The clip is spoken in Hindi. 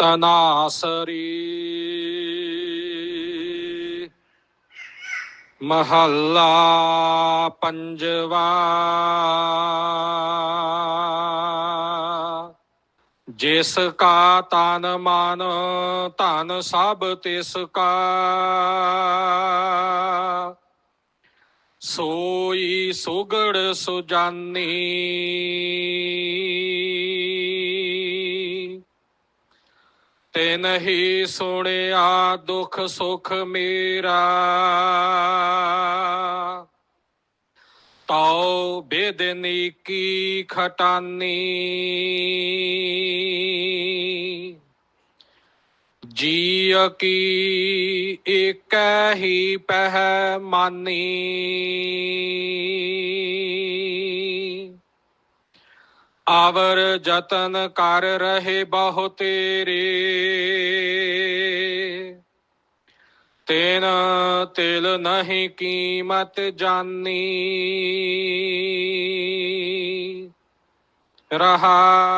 तनासरी महल्ला पंजवा। जिसका तान मान तान सब तिसका सोई सुगड़ सुजानी। ਤੇ ਹੀ ਸੁਣਿਆ ਦੁਖ ਸੁਖ ਮੇਰਾ। ਤਉ ਬੇਦਨੀ ਕੀ ਖਟਾਨੀ। ਜੀ ਕੀ ਇੱਕ ਹੀ ਪਹਿ ਮਾਨੀ। आवर जतन कर रहे बहु तेरे। तेन तिल नहीं कीमत जानी। रहा